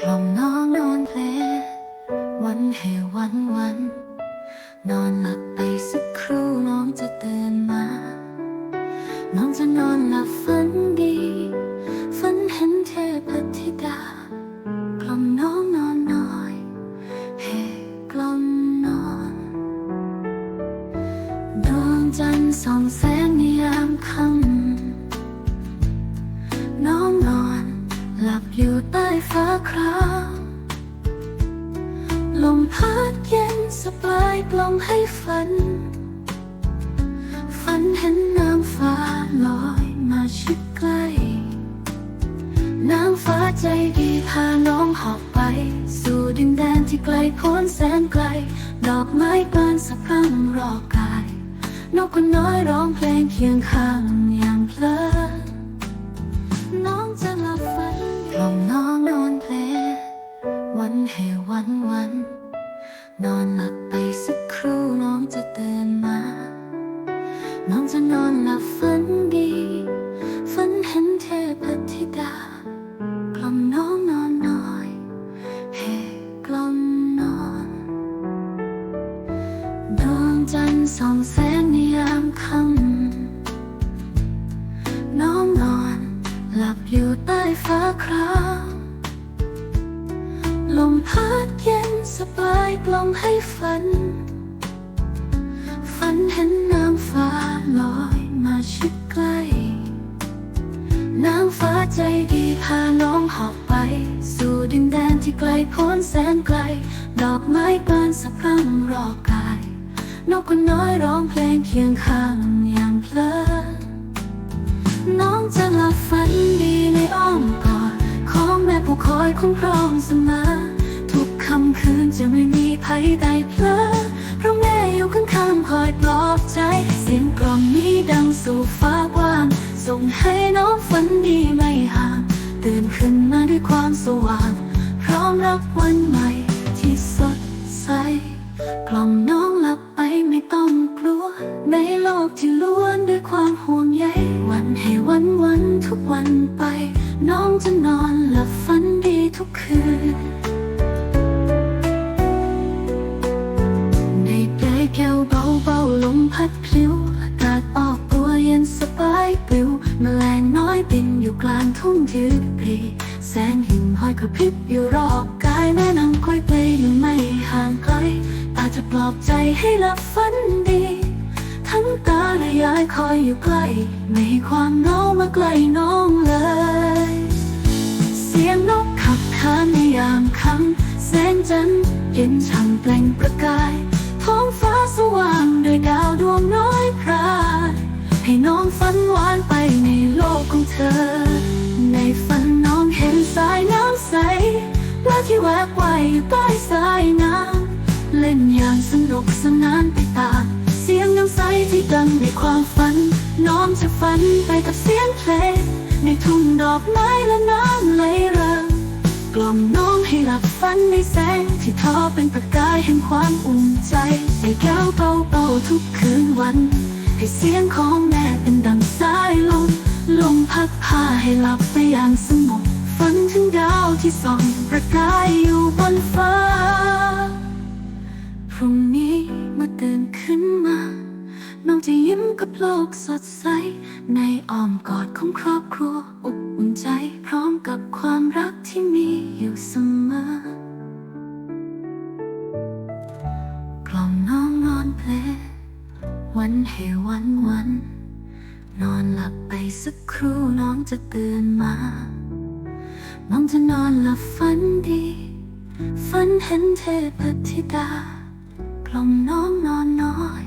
กล่อมน้องนอนเพลวันให้วันวัน นอนหลับไปสักครู่น้องจะตื่นมา น้องจะนอนหลับฝันดีฝันเห็นเทพธิดากล่อมน้องนอนน้อยให้กล่อมนอนดวงจันทร์ส่องแสงในยามค่ำ ครามลมพัดเย็นสบายกล่อมให้ฝัน ฝันเห็นน้ำฟ้าลอยมาชิดใกล้นางฟ้าใจดีพาน้องหอบไป สู่ดินแดนที่ไกลโพ้นแสนไกล ดอกไม้บานสะพรั่งรอกาย นกคนน้อยร้องเพลงเคียงข้างอย่างเพลิน ใต้ฟ้าครามลมพัดเย็นสบายกล่อมให้ฝัน ฝันเห็นน้ำฟ้าลอยมาชิดใกล้นางฟ้าใจดีพาน้องหอบไป สู่ดินแดนที่ไกลพ้นแสนไกล ดอกไม้บานสะพรั่งรอกาย นกคนน้อยร้องเพลงเคียงข้างอย่างเพลิน อยคุ้มครองเสมอ ทุกค่ำคืนจะไม่มีภัยใดเพลอเพราะแม่อยู่ข้างๆคอยปลอบใจ เสียงกล่อมนี้ดังสู่ฟ้ากว้าง ส่งให้น้องฝันดีไม่ห่าง ตื่นขึ้นมาด้วยความสว่าง พร้อมรับวันใหม่ที่สดใส กล่อมน้องหลับไปไม่ต้องกลัว ในโลกที่ล้วนด้วยความห่วงใยวันให้วันวันทุกวันไป น้องจะนอนหลับ พัดพลิ้วอากาศออกตัวเย็นสบายปลิวแมลงน้อยบินอยู่กลางทุ่งยืดปรีแสงหิ่งห้อยกระพริบอยู่รอบกายแม่นางคอยเปอยู่ไม่ห่างไกลอาจจะปลอบใจให้หลับฝันดี ทั้งตาและยายคอยอยู่ใกล้ไม่ให้ความเงามาใกล้น้องเลย เสียงนกขับขานในยามค่ำแสงจันทร์เย็นช่างเปล่งประกาย ฟ้าสว่างด้วยดาวดวงน้อยพรายให้น้องฝันหวานไปในโลกของเธอ ในฝันน้องเห็นสายน้ำใสปลาที่แวกว่ายอยู่ใต้สายน้ำเล่นอย่างสนุกสนานไปตามเสียงน้ำใสที่ดังในความฝัน น้องจะฝันไปกับเสียงเพลงในทุ่งดอกไม้และน้ำไหลเริงกล่อมน้อง ให้หลับฝันในแสงที่ทอเป็นประกายแห่งความอุ่นใจใส่แก้วเบาๆทุกคืนวัน ให้เสียงของแม่เป็นดังสายลมลมพัดพาให้หลับไปอย่างสงบฝันถึงดาวที่ส่องประกายอยู่บนฟ้า พรุ่งนี้เมื่อตื่นขึ้นมา น้องจะยิ้มกับโลกสดใส ในอ้อมกอดของครอบครัวอบอุ่นใจพร้อมกับความรักที่มี วันให้วันวัน นอนหลับไปสักครู่น้องจะตื่นมา น้องจะนอนหลับฝันดี ฝันเห็นเทพธิดากล่อมน้องนอนน้อย